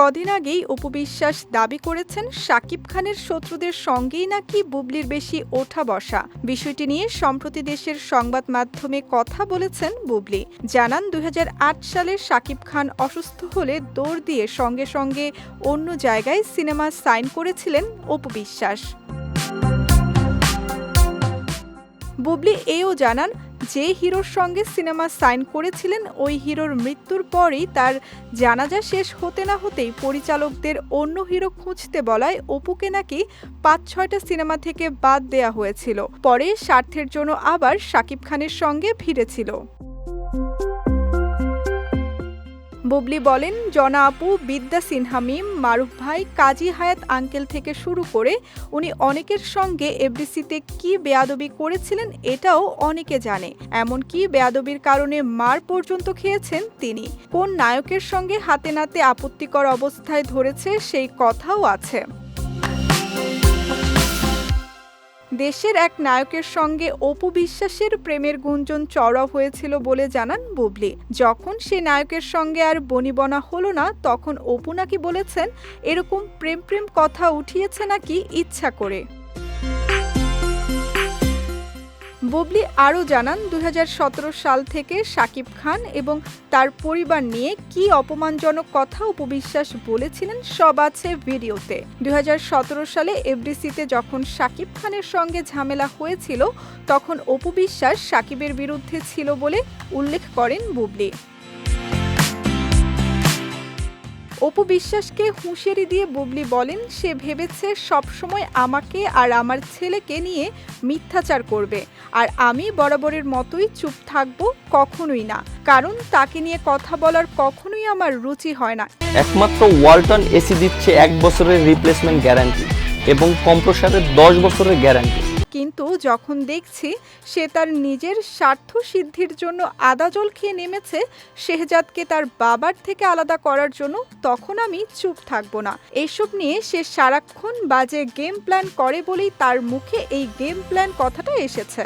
কদিন আগেই উপবিশ্বাস দাবি করেছেন শাকিব খানের শত্রুদের সঙ্গেই নাকি বুবলির বেশি ওঠা বসা। বিষয়টি নিয়ে সম্প্রতি দেশের সংবাদ মাধ্যমে কথা বলেছেন বুবলি। জানান দুই হাজার আট সালে শাকিব খান অসুস্থ হলে দৌড় দিয়ে সঙ্গে সঙ্গে অন্য জায়গায় সিনেমা সাইন করেছিলেন উপবিশ্বাস। বুবলি এও জানান যে হিরোর সঙ্গে সিনেমা সাইন করেছিলেন, ওই হিরোর মৃত্যুর পরেই তার জানাজা শেষ হতে না হতেই পরিচালকদের অন্য হিরো খুঁজতে বলায় অপুকে নাকি পাঁচ ছয়টা সিনেমা থেকে বাদ দেয়া হয়েছিল। পরে স্বার্থের জন্য আবার শাকিব খানের সঙ্গে ভিড়েছিল। বুবলি বলেন, জনা আপু, বিদ্যা সিনহা মিম, মারুফ ভাই, কাজী হায়াত আঙ্কেল থেকে শুরু করে উনি অনেকের সঙ্গে এফডিসিতে কি বেয়াদবি করেছিলেন এটাও অনেকে জানে। এমনকি বেয়াদবির কারণে মার পর্যন্ত খেয়েছেন তিনি। কোন নায়কের সঙ্গে হাতে নাতে আপত্তিকর অবস্থায় ধরেছে সেই কথাও আছে। দেশের এক নায়কের সঙ্গে অপু বিশ্বাসের প্রেমের গুঞ্জন চড়া হয়েছিল বলে জানান বুবলি। যখন সে নায়কের সঙ্গে আর বনিবনা হলো না, তখন অপু নাকি বলেছেন, এরকম প্রেম প্রেম কথা উঠিয়েছে নাকি ইচ্ছা করে। বুবলি আরও জানান দু হাজার সতেরো সাল থেকে সাকিব খান এবং তার পরিবার নিয়ে কি অপমানজনক কথা উপবিশ্বাস বলেছিলেন, সব আছে ভিডিওতে। দুই হাজার সতেরো সালে এফডিসিতে যখন সাকিব খানের সঙ্গে ঝামেলা হয়েছিল, তখন অপবিশ্বাস সাকিবের বিরুদ্ধে ছিল বলে উল্লেখ করেন বুবলি। অপু বিশ্বাসকে হুঁশিয়ারি দিয়ে বুবলি বলেন, সে ভেবেছে সবসময় আমাকে আর আমার ছেলেকে নিয়ে মিথ্যাচার করবে। আর আমি বরাবরের মতোই চুপ থাকব কখনোই না। কারণ তাকে নিয়ে কথা বলার কখনোই আমার রুচি হয় না। একমাত্র ওয়ালটন এসি দিচ্ছে এক বছরের রিপ্লেসমেন্ট গ্যারান্টি এবং কম্প্রসারের দশ বছরের গ্যারান্টি কিন্তু যখন দেখছি সে তার নিজের স্বার্থ সিদ্ধির জন্য আদা জল খেয়ে নেমেছে, শেহজাদকে তার বাবার থেকে আলাদা করার জন্য তখন আমি চুপ থাকব না। এইসব নিয়ে সে সারাক্ষণ বাজে গেম প্ল্যান করে বলেই তার মুখে এই গেম প্ল্যান কথাটা এসেছে।